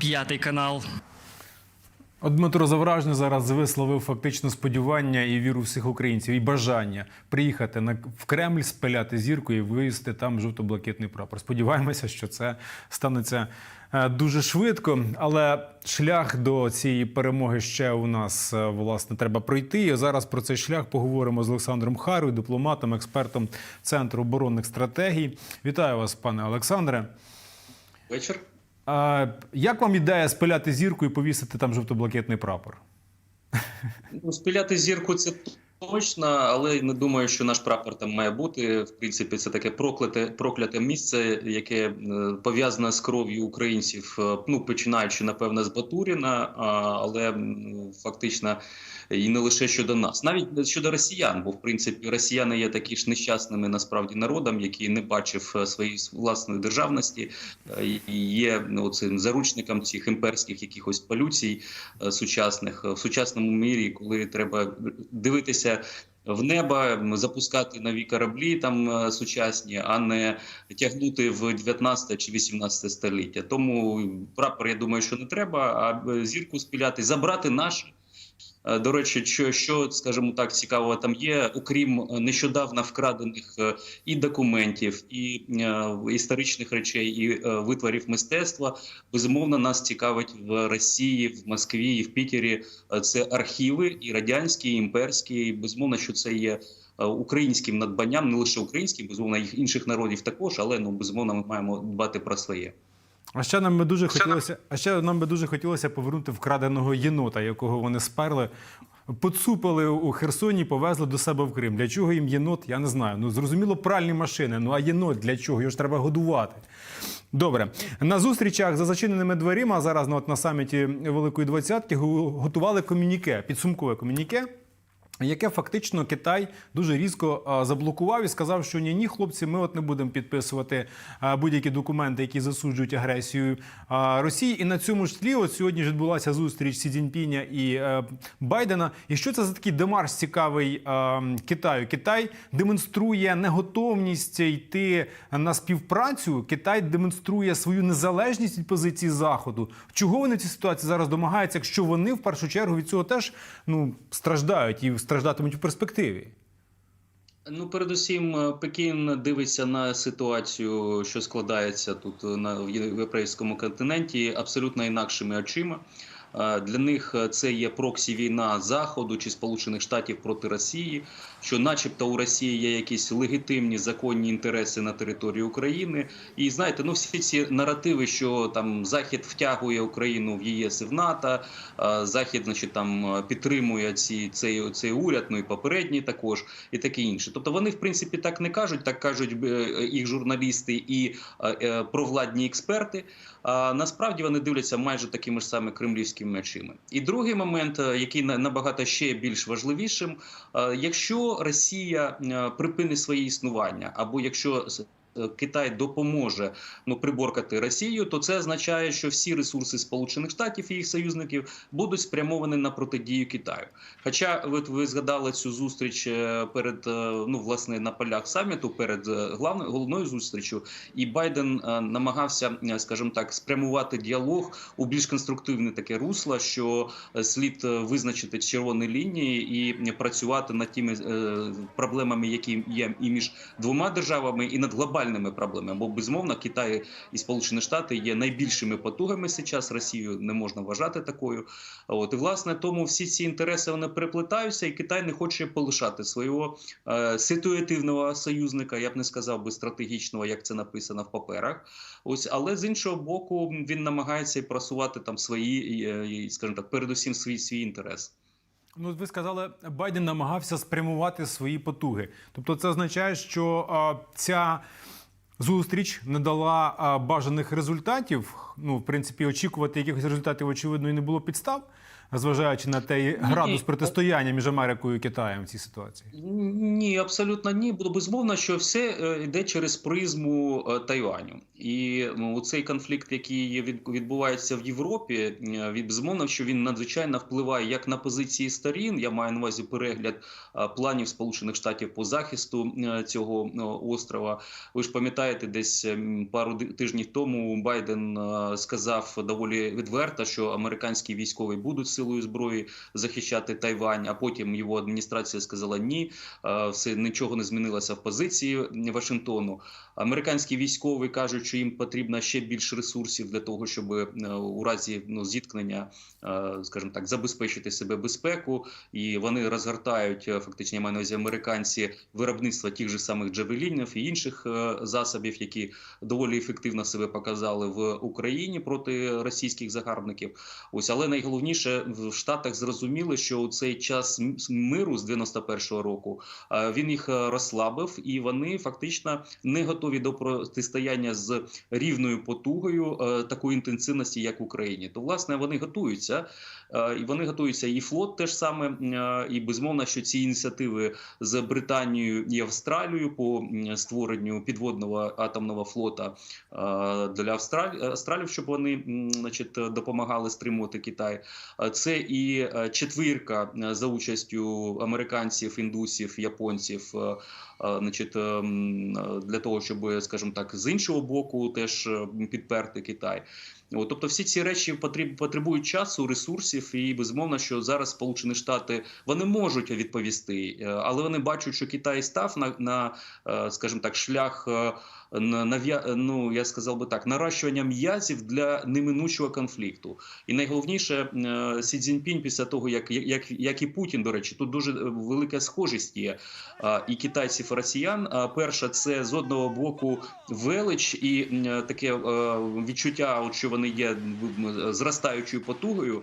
П'ятий канал. От Дмитро Завражний зараз висловив фактично сподівання і віру всіх українців, і бажання приїхати на в Кремль, спиляти зірку і вивезти там жовто-блакитний прапор. Сподіваємося, що це станеться е, дуже швидко. Але шлях до цієї перемоги ще у нас е, власне треба пройти. І зараз про цей шлях поговоримо з Олександром Харою, дипломатом, експертом Центру оборонних стратегій. Вітаю вас, пане Олександре. Вечір. А, як вам ідея спиляти зірку і повісити там жовто-блакитний прапор? Ну, спіляти зірку це точно, але не думаю, що наш прапор там має бути. В принципі, це таке прокляте, прокляте місце, яке е, пов'язане з кров'ю українців. е, Ну, починаючи, напевно, з Батуріна, але фактично і не лише щодо нас, навіть щодо росіян, бо в принципі росіяни є такі ж нещасними насправді народом, який не бачив е, своєї власної державності, і є ну, цим заручником цих імперських якихось полюцій сучасних в сучасному мірі, коли треба дивитися. В небо запускати нові кораблі там е, сучасні, а не тягнути в 19 чи 18 століття. Тому прапор, я думаю, що не треба, а е, зірку спіляти, забрати наші. Е, До речі, що, що скажімо так, цікавого там є, окрім е, нещодавно вкрадених е, і документів, і історичних речей, і витворів мистецтва, безумовно, нас цікавить в Росії, в Москві і в Пітері. Це архіви і радянські, і імперські. І, безумовно, що це є українським надбанням, не лише українським, безумовно, їх інших народів також, але ну безумовно, ми маємо дбати про своє. А ще нам би дуже хотілося, а ще нам би дуже хотілося повернути вкраденого єнота, якого вони сперли, поцупили у Херсоні, повезли до себе в Крим. Для чого їм єнот? Я не знаю. Ну зрозуміло, пральні машини. Ну а єнот для чого? Його ж треба годувати. Добре, на зустрічах за зачиненими дверима зараз ну, от на саміті Великої двадцятки готували комюніке, підсумкове комюніке. Яке фактично Китай дуже різко заблокував і сказав, що ні, ні, хлопці, ми от не будемо підписувати будь-які документи, які засуджують агресію Росії. І на цьому ж тлі, от сьогодні ж відбулася зустріч Сі Цзіньпіня і е, Байдена. І що це за такий демарш цікавий Китаю? Китай демонструє неготовність йти на співпрацю. Китай демонструє свою незалежність від позиції заходу. Чого вони в цій ситуації зараз домагаються, якщо вони в першу чергу від цього теж ну страждають і страждатимуть в перспективі? Ну, передусім, е, Пекін дивиться на ситуацію, що складається тут е, на європейському континенті, абсолютно інакшими очима. Е, Для них е, це є проксі війна Заходу чи Сполучених Штатів проти Росії, що, начебто, у Росії є якісь легітимні законні інтереси на території України. І знаєте, ну всі ці наративи, що там Захід втягує Україну в ЄС і в НАТО, е, Захід, значить, там підтримує ці цей, цей уряд, ну і попередній також, і таке інше. Тобто вони, в принципі, так не кажуть, так кажуть їх журналісти і провладні експерти. А насправді вони дивляться майже такими ж саме кремлівськими очима. І другий момент, е, який набагато ще більш важливішим, е, якщо Росія е, припинить своє існування, або якщо Китай допоможе ну приборкати Росію, то це означає, що всі ресурси Сполучених Штатів і їх союзників будуть спрямовані на протидію Китаю. Хоча от ви згадали цю зустріч е, перед е, ну власне на полях саміту, перед е, главною головною зустрічю, і Байден е, намагався, е, скажімо так, спрямувати діалог у більш конструктивне таке русло, що е, слід е, визначити червоні лінії і працювати над тими е, проблемами, які є і між двома державами, і над глобальними проблемами. Бо безумовно Китай і Сполучені Штати є найбільшими потугами зараз. Росію не можна вважати такою. От і власне тому всі ці інтереси вони переплетаються, і Китай не хоче полишати свого е, ситуативного союзника. Я б не сказав би стратегічного, як це написано в паперах. Ось, але з іншого боку, він намагається просувати там свої, скажімо так, передусім свій свій інтерес. Ну, ви сказали, Байден намагався спрямувати свої потуги. Тобто, це означає, що а, ця зустріч не дала а, бажаних результатів. Ну, в принципі, очікувати якихось результатів, очевидно, і не було підстав. Зважаючи на той градус протистояння між Америкою і Китаєм в цій ситуації? Ні, абсолютно ні. Бо безумовно, що все е, йде через призму е, Тайваню. І ну, цей конфлікт, який відбувається в Європі, е, від безумовно, що він надзвичайно впливає як на позиції сторін. Я маю на увазі перегляд планів Сполучених Штатів по захисту цього острова. Ви ж пам'ятаєте, десь ем, пару тижнів тому Байден сказав доволі відверто, що американські військові будуть силою зброї захищати Тайвань. А потім його адміністрація сказала ні, е, все нічого не змінилося в позиції Вашингтону. Американські військові кажуть, що їм потрібно ще більше ресурсів для того, щоб е, у разі ну, зіткнення, е, скажімо так, забезпечити себе безпеку, і вони розгортають е, фактично я маю на увазі американці виробництво тих же самих джавелінів і інших засобів, які доволі ефективно себе показали в Україні проти російських загарбників. Ось але найголовніше в Штатах зрозуміли, що у цей час миру з 91-го року він їх розслабив, і вони фактично не готові до протистояння з рівною потугою е, такої інтенсивності, як в Україні. То власне вони готуються, е, і вони готуються. І флот теж саме, е, і безумовно, що ці ініціативи з Британією і Австралією по створенню підводного атомного флота для Австралії, щоб вони значить, допомагали стримувати Китай. Це і четвірка за участю американців, індусів, японців. Е, Значить, е, м, е, для того, щоб, скажімо так, з іншого боку, теж е, підперти Китай. От, тобто, всі ці речі потребують часу, ресурсів, і безумовно, що зараз Сполучені Штати вони можуть відповісти, але вони бачать, що Китай став на, на скажімо так, шлях. Ну я сказав би так, наращування м'язів для неминучого конфлікту. І найголовніше, е, Сі Цзіньпінь після того, як, як, як і Путін, до речі, тут дуже велика схожість є е, і китайців, і росіян. Перша це з одного боку велич і таке е, відчуття, от що вони є зростаючою потугою.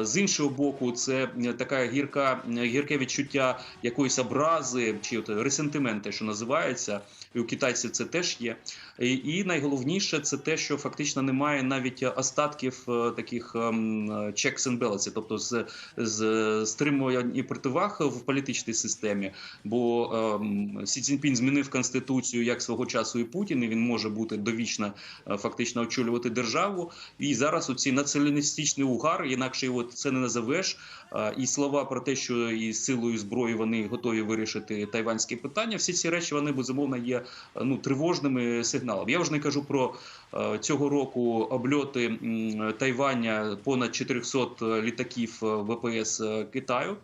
З іншого боку, це е, така гірка, гірке відчуття якоїсь образи чи от ресентименти, що називається, і у китайців це теж є. І, найголовніше це те, що фактично немає навіть остатків е, таких ем, checks and balances, тобто з, з стримувань і противаг в політичній системі. Бо ем, Сі Цзіньпінь змінив конституцію як свого часу і Путін, і він може бути довічно е, фактично очолювати державу. І зараз оці націоналістичний угар, інакше його це не назовеш. Е, І слова про те, що і силою зброї вони готові вирішити тайванське питання. Всі ці речі вони безумовно є е, ну тривожними сигналами. Я вже не кажу про е, цього року обльоти Тайваня понад 400 літаків е, ВПС е, Китаю.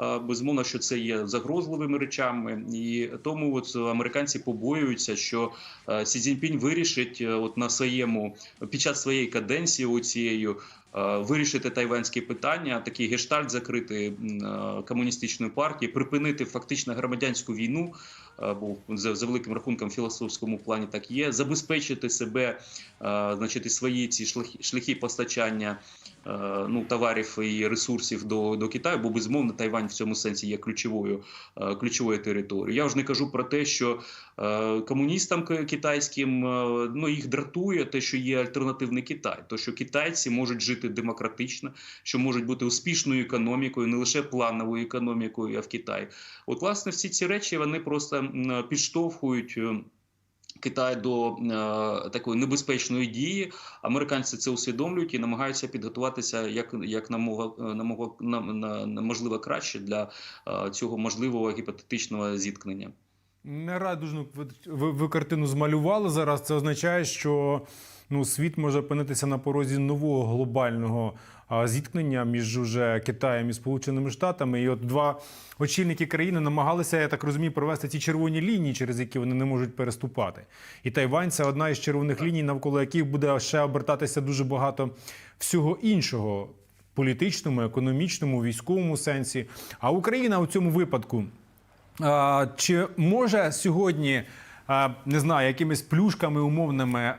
Е, Безумовно, що це є загрозливими речами, і тому от американці побоюються, що е, Сі Цзіньпінь вирішить е, от на своєму під час своєї каденції оцією е, вирішити тайванське питання, такий гештальт закрити е, комуністичної партії, припинити фактично громадянську війну. е, Бо за, великим рахунком філософському плані так є, забезпечити себе, е, значить, свої ці шляхи, шляхи постачання е, ну, товарів і ресурсів до, до Китаю, бо безумовно Тайвань в цьому сенсі є ключовою, е, ключовою територією. Я вже не кажу про те, що е, комуністам китайським е, ну, їх дратує те, що є альтернативний Китай, то що китайці можуть жити демократично, що можуть бути успішною економікою, не лише плановою економікою, а в Китаї. От, власне, всі ці речі вони просто підштовхують. е, Китай до е, такої небезпечної дії. Американці це усвідомлюють і намагаються підготуватися як, як намога, намога, на, на, на можливо краще для е, цього можливого гіпотетичного зіткнення. Не радужну ви, ви картину змалювали зараз. Це означає, що ну, світ може опинитися на порозі нового глобального зіткнення між уже Китаєм і Сполученими Штатами. І от два очільники країни намагалися, я так розумію, провести ці червоні лінії, через які вони не можуть переступати. І Тайвань це одна із червоних ліній, навколо яких буде ще обертатися дуже багато всього іншого. Політичному, економічному, військовому сенсі. А Україна у цьому випадку Чи може сьогодні, не знаю, якимись плюшками умовними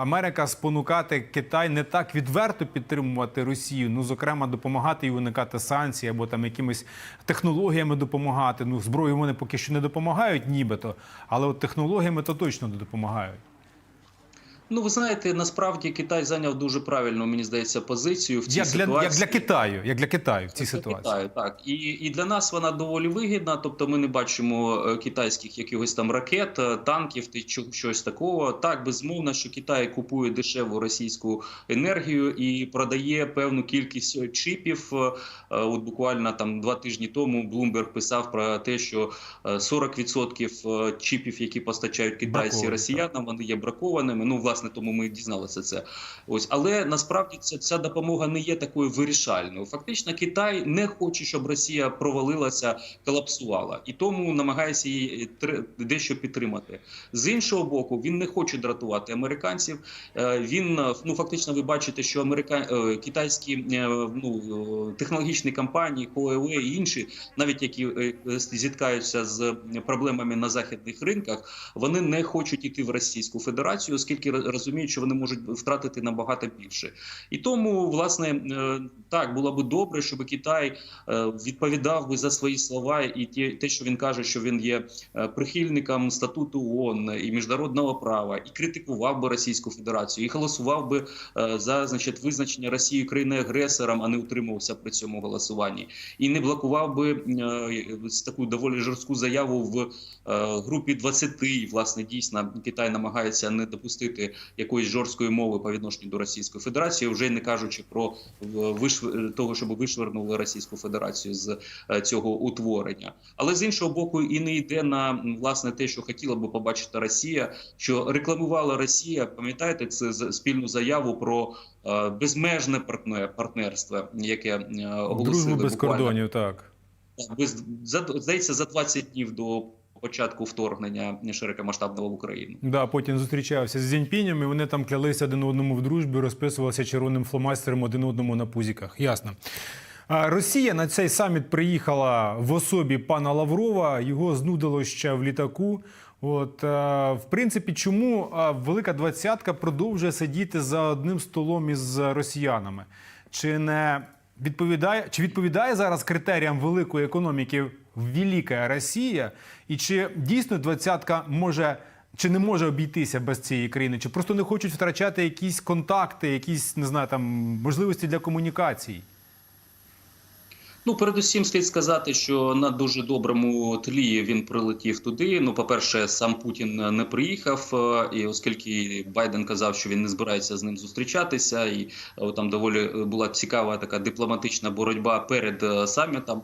Америка спонукати Китай не так відверто підтримувати Росію, ну зокрема допомагати їй уникати санкцій або там якимись технологіями допомагати? Ну, зброю вони поки що не допомагають, нібито, але от технологіями то точно не допомагають. Ну, ви знаєте, насправді Китай зайняв дуже правильну, мені здається, позицію в цій Як для, ситуації. як для Китаю, як для Китаю в цій Для ситуації. Китаю, так і, і для нас вона доволі вигідна. Тобто, ми не бачимо е, китайських якихось там ракет, е, танків та чо- щось такого. Так, безумовно, що Китай купує дешеву російську енергію і продає певну кількість е, чіпів. От буквально там два тижні тому Bloomberg писав про те, що е, 40% е, чіпів, які постачають китайці Браковані, росіянам, вони є бракованими. Ну, власне, тому ми дізналися це. Ось, але насправді ця, ця допомога не є такою вирішальною. Фактично, Китай не хоче, щоб Росія провалилася, колапсувала, і тому намагається її дещо підтримати. З іншого боку, він не хоче дратувати американців. Е, Він ну фактично, ви бачите, що америка... е, китайські е, ну технологічні компанії, Huawei і інші, навіть які зіткаються з проблемами на західних ринках, вони не хочуть іти в Російську Федерацію, оскільки розуміють, що вони можуть втратити набагато більше. І тому, власне, е, так було би добре, щоб Китай е, відповідав би за свої слова, і те, що він каже, що він є е, прихильником статуту ООН і міжнародного права, і критикував би Російську Федерацію, і голосував би е, за значить визначення Росії країни агресором, а не утримувався при цьому голосуванні, і не блокував би таку доволі жорстку заяву в групі 20, і власне дійсно Китай намагається не допустити якоїсь жорсткої мови по відношенню до Російської Федерації, вже не кажучи про е, вишв... того, щоб вишвернули Російську Федерацію з е, цього утворення. Але з іншого боку, і не йде на власне те, що хотіла би побачити Росія, що рекламувала Росія. Пам'ятаєте, це спільну заяву про е, безмежне партнер- партнерство, яке е, оголосили без буквально кордонів, так. здається за 20 днів до початку вторгнення широкомасштабного в Україну. Да, потім зустрічався з Зіньпінем, і вони там клялися один одному в дружбі, розписувалися червоним фломастером один одному на пузіках. Ясно. Росія на цей саміт приїхала в особі пана Лаврова. Його знудило ще в літаку. От в принципі, чому велика двадцятка продовжує сидіти за одним столом із росіянами? Чи не відповідає, чи відповідає зараз критеріям великої економіки Велика Росія? І чи дійсно двадцятка може чи не може обійтися без цієї країни? Чи просто не хочуть втрачати якісь контакти, якісь не знаю, там можливості для комунікацій? Ну, передусім, слід сказати, що на дуже доброму тлі він прилетів туди. Ну, по-перше, сам Путін не приїхав, е, і оскільки Байден казав, що він не збирається з ним зустрічатися, і е, там доволі була цікава така дипломатична боротьба перед е, самітом.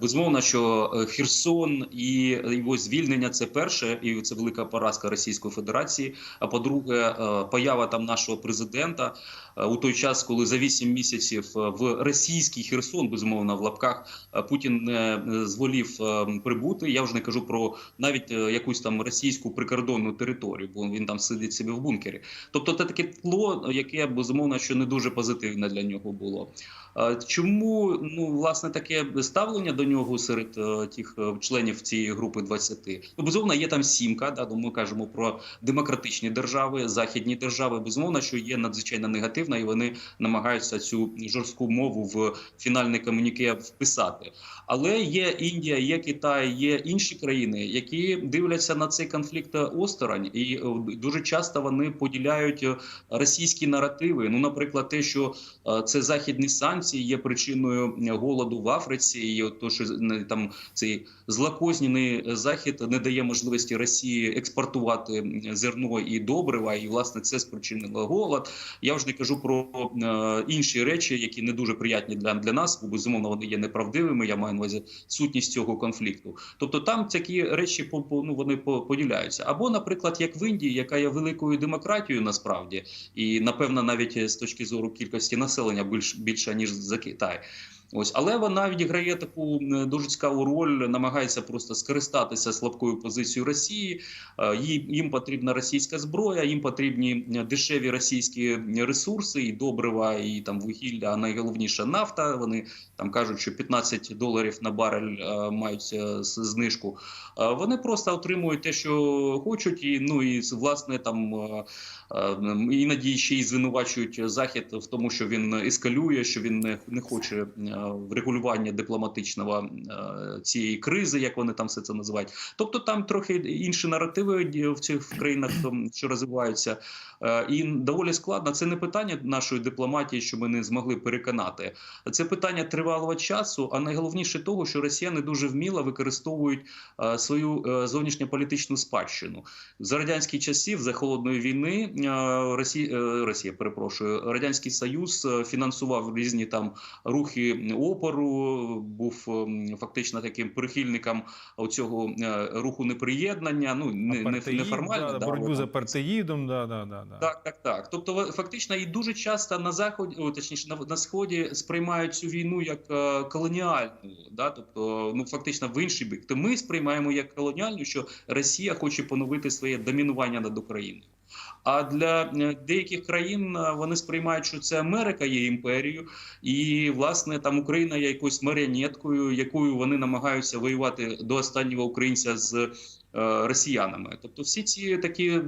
Безумовно, що е, Херсон і його звільнення це перше, і це велика поразка Російської Федерації. А по-друге, е, поява там нашого президента е, у той час, коли за 8 місяців е, в російський Херсон, безумовно, в лапках е, Путін е, зволів е, прибути. Я вже не кажу про навіть якусь там російську прикордонну територію, бо він там сидить собі в бункері. Тобто, це таке тло, яке безумовно, що не дуже позитивне для нього було. Е, Чому ну власне таке ставлення до нього серед е, тих е, членів цієї групи 20? Ну безумовно, є там сімка. Да, ну, ми кажемо про демократичні держави, західні держави. Безумовно, що є надзвичайно негативна, і вони намагаються цю жорстку мову в фінальне комуніке вписати. Але є Індія, є Китай, є інші країни, які дивляться на цей конфлікт осторонь, і дуже часто вони поділяють російські наративи. Ну, наприклад, те, що це західні санкції є причиною голоду в Африці, і от то, що там цей злокознений захід не дає можливості Росії експортувати зерно і добрива, і власне це спричинило голод. Я вже не кажу про е, інші речі, які не дуже приятні для, для нас, бо безумовно вони є неправдивими. Я маю на увазі сутність цього конфлікту. Тобто там такі речі по, по ну вони по- поділяються. Або, наприклад, як в Індії, яка є великою демократією насправді, і напевно навіть з точки зору кількості населення більш більша ніж за Китай. Ось, але вона відіграє таку дуже цікаву роль, намагається просто скористатися слабкою позицією Росії. Е, їм потрібна російська зброя, їм потрібні дешеві російські ресурси, і добрива, і там вугілля, а найголовніше нафта. Вони там кажуть, що 15 доларів на барель е, мають е, знижку. Вони просто отримують те, що хочуть, і ну і власне там Іноді ще й звинувачують захід в тому, що він ескалює, що він не, не хоче врегулювання дипломатичного е, цієї кризи, як вони там все це називають. Тобто там трохи інші наративи в цих країнах, що розвиваються, Е, і доволі складно. Це не питання нашої дипломатії, що ми не змогли переконати. Це питання тривалого часу, а найголовніше того, що росіяни дуже вміло використовують е, свою зовнішньополітичну спадщину за радянських часів, за холодної війни. Росія, Росія, перепрошую, радянський Союз фінансував різні там рухи опору, був ем, фактично таким прихильником цього руху неприєднання. Ну не, не, неформально да, да, боротьбу але з там апартеїдом, да, да, да, да. так, так, так. Тобто, фактично, і дуже часто на заході, о, точніше, на, на сході сприймають цю війну як е, колоніальну, да, тобто, ну фактично в інший бік. То ми сприймаємо як колоніальну, що Росія хоче поновити своє домінування над Україною. А для е, деяких країн е, вони сприймають, що це Америка є імперією, і власне там Україна є якоюсь маріонеткою, якою вони намагаються воювати до останнього українця з е, росіянами. Тобто, всі ці такі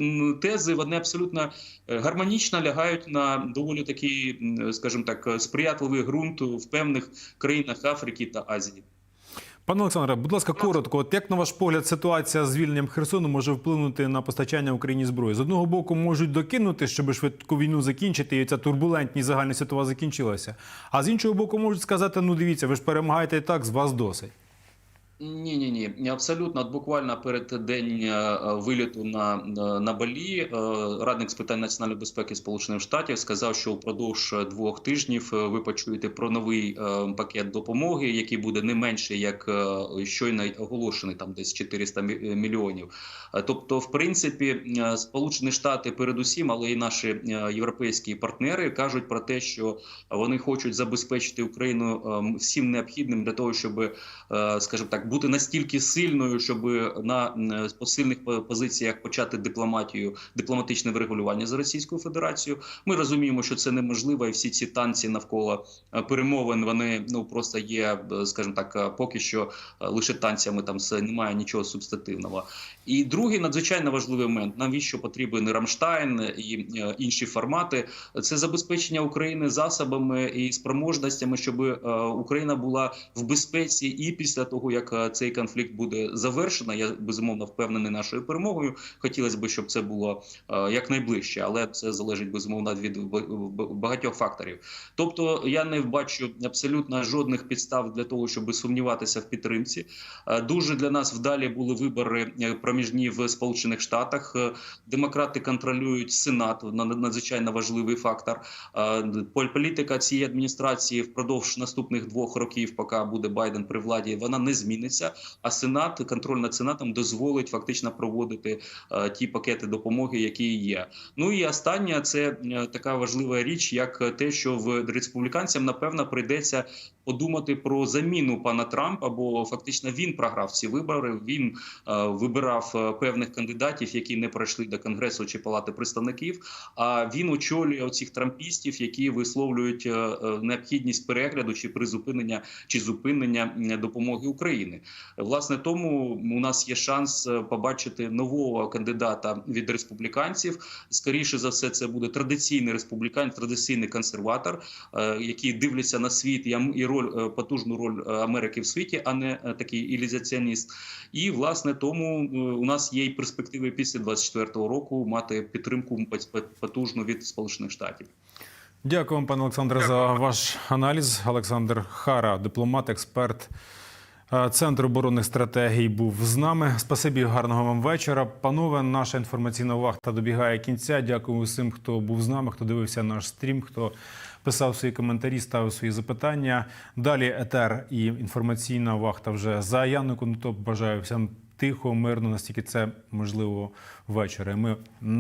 тези вони абсолютно гармонічно лягають на доволі такий, скажімо так, сприятливий ґрунт в певних країнах Африки та Азії. Пане Олександре, будь ласка, коротко, от як на ваш погляд, ситуація з звільненням Херсону може вплинути на постачання Україні зброї? З одного боку, можуть докинути, щоб швидку війну закінчити, і ця турбулентність загальна світова закінчилася. А з іншого боку, можуть сказати: ну дивіться, ви ж перемагаєте і так, з вас досить. Ні, ні, ні, абсолютно. От буквально перед день е, виліту на, на, Балі е, радник з питань національної безпеки Сполучених Штатів сказав, що впродовж двох тижнів е, ви почуєте про новий е, пакет допомоги, який буде не менше як е, щойно оголошений, там десь 400 мільйонів. Е, Тобто, в принципі, е, Сполучені Штати, передусім, але і наші е, європейські партнери кажуть про те, що вони хочуть забезпечити Україну е, всім необхідним для того, щоб, е, скажімо так, бути настільки сильною, щоб на е, посильних позиціях почати дипломатію, дипломатичне врегулювання з Російською Федерацією. Ми розуміємо, що це неможливо, і всі ці танці навколо е, перемовин вони ну просто є, е, скажімо так, е, поки що е, лише танцями. Там немає нічого субстативного. І другий надзвичайно важливий момент: навіщо потрібен Рамштайн і е, інші формати? Це забезпечення України засобами і спроможностями, щоб е, Україна була в безпеці і після того, як е, цей конфлікт буде завершено. Я безумовно впевнений нашою перемогою. Хотілося б, щоб це було е, якнайближче, але це залежить безумовно від багатьох факторів. Тобто, я не бачу абсолютно жодних підстав для того, щоб сумніватися в підтримці. Е, Дуже для нас вдалі були вибори е, проміжні в Сполучених Штатах. Демократи контролюють Сенат, на- надзвичайно важливий фактор. Політика цієї адміністрації впродовж наступних двох років, поки буде Байден при владі, вона не зміниться. А Сенат, контроль над Сенатом дозволить фактично проводити е, ті пакети допомоги, які є. Ну і останнє це е, така важлива річ, як те, що в республіканцям напевно прийдеться подумати про заміну пана Трампа, бо фактично він програв ці вибори. Він е, вибирав певних кандидатів, які не пройшли до конгресу чи палати представників. А він очолює оцих трампістів, які висловлюють необхідність перегляду чи призупинення чи зупинення допомоги України. Власне, тому у нас є шанс е, побачити нового кандидата від республіканців. Скоріше за все, це буде традиційний республіканець, традиційний консерватор, е, які дивляться на світ і роль е, потужну роль Америки в світі, а не такий ілізаціоніст. І власне тому у нас є й перспективи після 24-го року мати підтримку пот- потужну від Сполучених Штатів. Дякую вам, пане Олександре, за ваш аналіз. Олександр Хара, дипломат, експерт е, Центру оборонних стратегій, був з нами. Спасибі, гарного вам вечора. Панове, наша інформаційна вахта добігає кінця. Дякую усім, хто був з нами, хто дивився наш стрім, хто писав свої коментарі, ставив свої запитання. Далі етер і інформаційна вахта вже за Яною Конотоп. Бажаю всім тихо, мирно, настільки це можливо ввечері. Ми